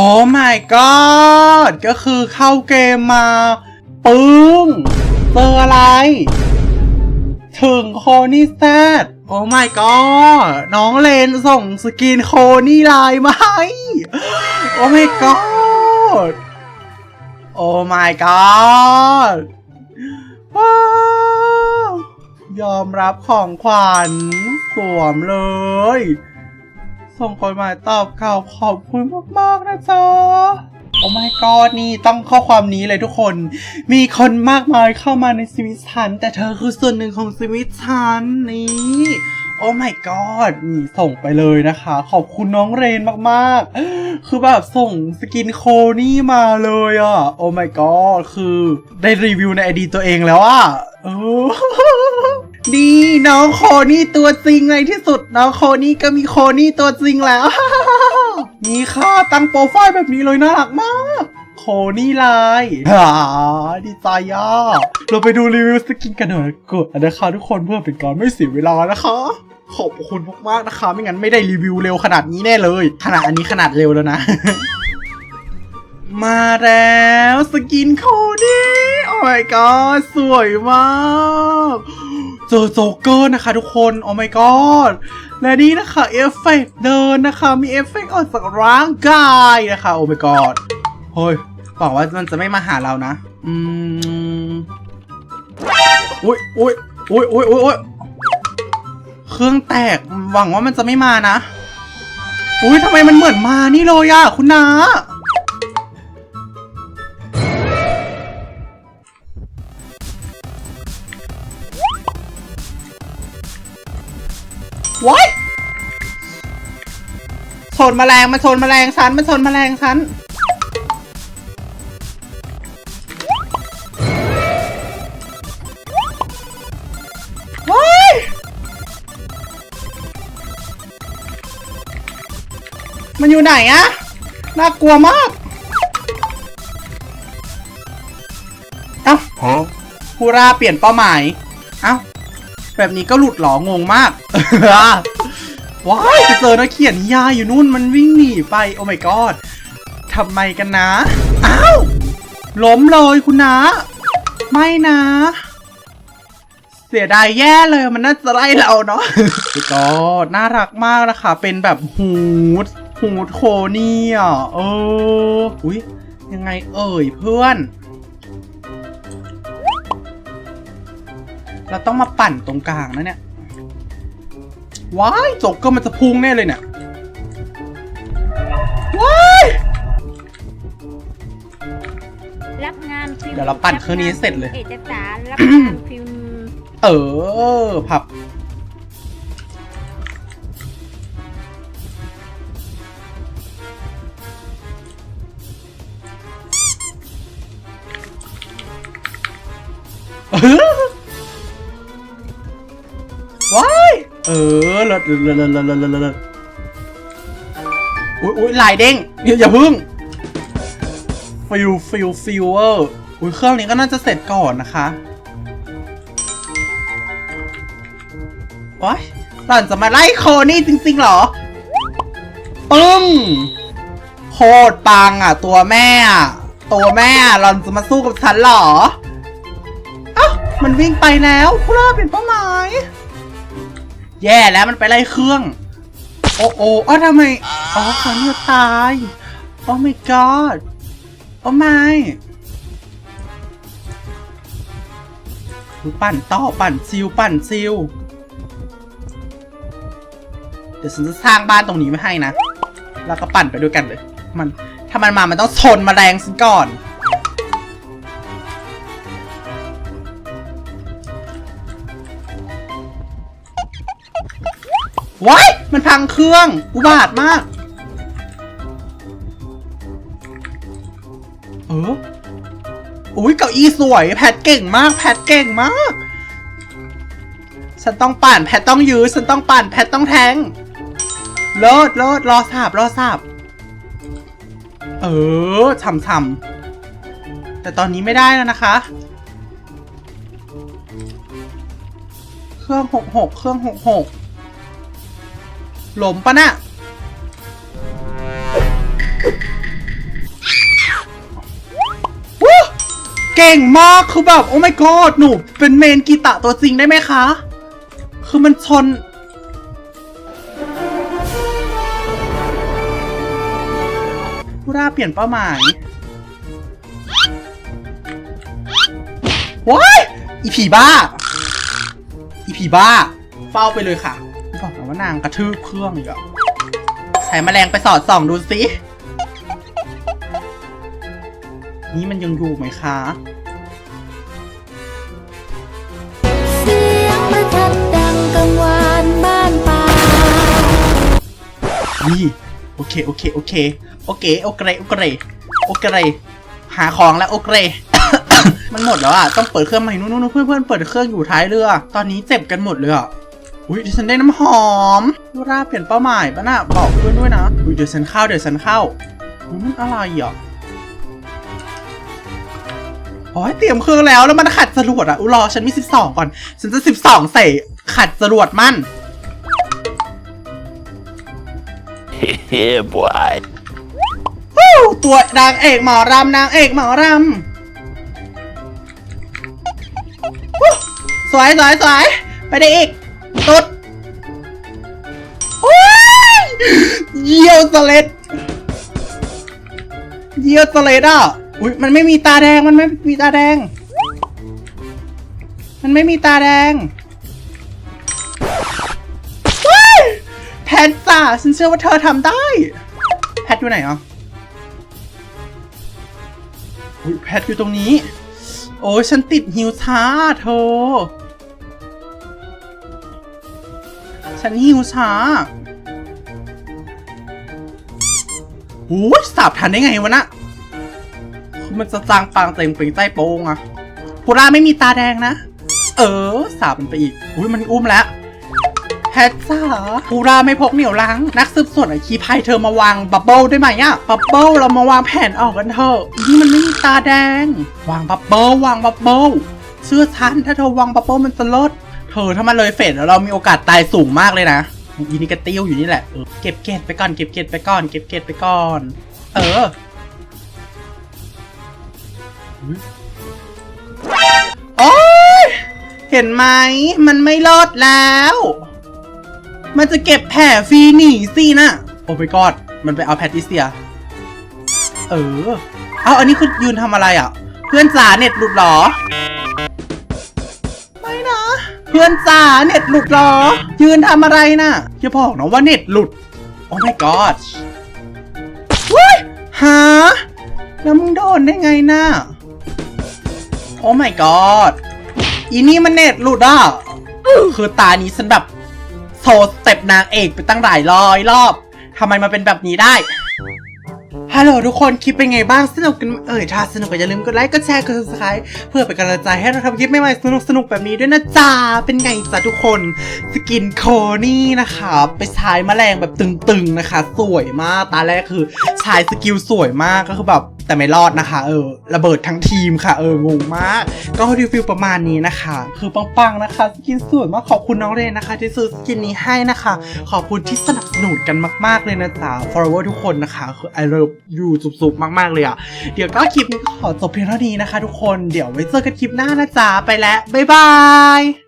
อ๋อ my god ก็คือเข้าเกมมา ปึ้งเจออะไร ถึงโคนี่แซดโอ้ my god น้องเลนส่งสกินโคนี่ไลน์มาให้โอ้ my god โอ้ my god ว้าวยอมรับของขวัญสวมเลย ส่งกฎหมายตอบข่าวขอบคุณมากๆนะจ๊ะโอ้ my god นี่ต้องข้อความนี้เลยทุกคน มีคนมากมายเข้ามาในชีวิตฉัน แต่เธอคือส่วนหนึ่งของชีวิตฉันนี่โอ้ my god นี่ส่งไปเลยนะคะ ขอบคุณน้องเรนมากๆ คือแบบส่งสกินโคนี่มาเลยอะ โอ้ my god คือได้รีวิวในไอดีตัวเองแล้วอะเออ ดีน้องโคนี่ตัวจริงในที่สุด น้องโคนี่ก็มีโคนี่ตัวจริงแล้ว นี่ค่ะตั้งโปรไฟล์แบบนี้เลยน่ารักมาก โคนี่ไลน์อ่าดีใจอะเราไปดูรีวิวสกินกันหน่อยกดนะคะทุกคนเพื่อเป็นการไม่เสียเวลานะคะขอบคุณมากๆนะคะ ไม่งั้นไม่ได้รีวิวเร็วขนาดนี้แน่เลย ขนาดอันนี้ขนาดเร็วแล้วนะ มาแล้วสกินโคนี่โอ้ my god สวยมาก เจอโจเกอร์นะคะทุกคนโอ้ my god และนี่นะคะเอฟเฟกต์เดินนะคะ มีเอฟเฟกต์ออกจากร่างกายนะคะโอ้ my god เฮ้ยหวังว่ามันจะไม่มาหาเรานะ อืมอุ้ยอุ้ยอุ้ยอุ้ยอุ้ยอุ้ยเครื่องแตกหวังว่ามันจะไม่มานะ อุ้ยทำไมมันเหมือนมานี่เลยอะคุณนาว้ ชนแมลงมาชนแมลงฉันมาชนแมลงฉันว้ายมันอยู่ไหนอะน่ากลัวมากเอ้า Huh? ฮูราเปลี่ยนเป้าหมาย เอ้า แบบนี้ก็หลุดเหรองงมาก ว้ายไปเจอนักเขียนนิยายอยู่นู่นมันวิ่งหนีไป โอ้ my god ทำไมกันนะ อ้าว ล้มเลยคุณนะ ไม่นะ เสียดายแย่เลยมันน่าจะไล่เราเนาะก็น่ารักมากนะคะ เป็นแบบฮูดฮูดโคนี่อะเออ อุ้ยยังไงเอ่ยเพื่อน เราต้องมาปั่นตรงกลางนะเนี่ย ว้ายจกก็มันจะพุ่งแน่เลยเนี่ยว้ายรับงานฟิล์มเดี๋ยวเราปั่นเครื่องนี้ให้เสร็จเลย เอกสารรับงานฟิล์มเออพับ เออ เออเลิศเลิศเลิศเลิศเลิศเลิศอุ้ยอุ้ยลายเด้งอย่าพึ่งฟิลฟิลฟิลเวอร์อุ้ยเครื่องนี้ก็น่าจะเสร็จก่อนนะคะว้ายหล่อนจะมาไล่โคนี่จริงๆหรอ ปึ้ง โคตรปังอะ ตัวแม่อะ ตัวแม่หล่อนจะมาสู้กับฉันหรอ เอ้ามันวิ่งไปแล้วพวกเราเป็นเป้าหมาย แย่แล้วมันไปไล่เครื่อง โอ้โอ้อ้าวทำไม อ๋อเขาเนี่ยตาย โอ้ my god โอ้ my ปั่นต่อปั่นซิลปั่นซิลเดี๋ยวฉันจะสร้างบ้านตรงนี้ไม่ให้นะ แล้วก็ปั่นไปด้วยกันเลย มัน ถ้ามันมา มันต้องชนมาแรงฉันก่อน ว้ายมันพังเครื่อง อุบาทมาก เอออุ้ยเก้าอี้สวย แพทเก่งมาก แพทเก่งมาก ฉันต้องปั่น แพทต้องยื้อ ฉันต้องปั่น แพทต้องแทงเลิศเลิศรอสาบรอสาบเออช่ำช่ำแต่ตอนนี้ไม่ได้แล้วนะคะ เครื่องหกหกเครื่องหกหก หลมปะนะ่ะเก่งมากคือแบบ โอ้ my god หนูเป็นเมนกีตะตัวจริงได้ไหมคะ คือมันชน ผู้ราเปลี่ยนเป้าหมายว้ายอีผีบ้า อีผีบ้า เฝ้าไปเลยค่ะ วว่านางกระทืบเครื่องอีกอะใช้แมลงไปสอดส่องดูสินี่มันยังอยู่ไหมคะเสียงประทัดดังกังวานบ้านป่านี่โอเคโอเคโอเคโอเคโอเคโอเคโอเคหาของแล้วโอเคมันหมดแล้วอะต้องเปิดเครื่องใหม่นู่นนู่นเพื่อนเพื่อนเปิดเครื่องอยู่ท้ายเรือ ตอนนี้เจ็บกันหมดเลยอะ อุ้ยดิฉันได้น้ำหอมยูราเปลี่ยนเป้าหมายปะน่ะบอกเพื่อนด้วยนะอุ้ยเดี๋ยวฉันเข้าเดี๋ยวฉันเข้าอุ๊ยมันอะไรอะโอ้ยเตรียมเครื่องแล้วแล้วมันขัดจรวดอะอุยรอฉันมี 12 ก่อน ฉันจะ 12 ใส่ขัดจรวดมัน yeah, boy. วู้ตัวนางเอกหมอรำนางเอกหมอรำวู้สวยสวยสวยไปได้อีก ตุดโอ้ยเยี่ยวสเลดเยี่ยวสเลดอะอุ้ยมันไม่มีตาแดงมันไม่มีตาแดง มันไม่มีตาแดงว้ายแพทจ้าฉันเชื่อว่าเธอทำได้ แพทอยู่ไหนอะอุ๊ยแพทอยู่ตรงนี้ โอ้ยฉันติดหิวช้าเธอ ฉันหิวช้าโอ้ยสับทันได้ไงวะนะมันจะจางปางเต็มเปล่งใต้โป้งอะพูราไม่มีตาแดงนะ เออ สาบมันไปอีก อุ้ยมันอุ้มแล้วแพทซ่าพูราไม่พกเหนียวล้าง นักสืบสวนไอคีพายเธอมาวางบับเบิลได้ไหมอะบับเบิลเรามาวางแผนออกกันเถอะ นี่มันไม่มีตาแดง วางบับเบิลวางบับเบิลเชื่อฉันถ้าเธอวางบับเบิลมันจะลด อถ้ามันเลยเฟดแล้วเรามีโอกาสตายสูงมากเลยนะอีนี่กระติ้วอยู่นี่แหละเออเก็บเกตไปก่อนเก็บเกตไปก่อนเก็บเกตไปก่อน เออโอ๊ยเห็นไหมมันไม่ลดแล้ว มันจะเก็บแผลฟรีหนีสินะโอ้ my god มันไปเอาแพทิเซีย เออ เอาอันนี้คือยืนทำอะไรอะ เพื่อนจ๋าเน็ตหลุดหรอ เพื่อนจ๋าเน็ตหลุดเหรอ ยืนทำอะไรน่ะอย่าบอกนะว่าเน็ตหลุด โอ้ my god ว้ยหาแล้วมึงโดนได้ไงน่ะโอ้ my god อีนี่มันเน็ตหลุดอะคือตานี้ฉันแบบโชว์สเต็ปนางเอกไปตั้งหลายร้อยรอบทำไมมาเป็นแบบนี้ได้ ฮัลโหลทุกคนคลิปเป็นไงบ้างสนุกกันเอ่ยถ้าสนุกก็อย่าลืมกดไลค์กดแชร์กด subscribe เพื่อเป็นกำลังใจให้เราทำคลิปใหม่ๆสนุกสนุกแบบนี้ด้วยนะจ๊ะเป็นไงจ๊ะทุกคนสกินโคนี่นะคะไปใช้แมลงแบบตึงๆนะคะ สวยมากตาแรกคือใช้สกิลสวยมากก็คือแบบ แต่ไม่รอดนะคะ เออ ระเบิดทั้งทีมค่ะ เอองงมาก ก็รีวิวประมาณนี้นะคะ คือปังๆนะคะสกินสวยมากขอบคุณน้องเรนนะคะ ที่ซื้อสกินนี้ให้นะคะ ขอบคุณที่สนับสนุนกันมากๆเลยนะจ๊ะ follower ทุกคนนะคะ คือ I love you สุบๆมากๆเลยอะ เดี๋ยวก็คลิปนี้ก็ขอจบเพียงเท่านี้นะคะ ทุกคน เดี๋ยวไว้เจอกันคลิปหน้านะจ๊ะ ไปแล้ว บ๊ายบาย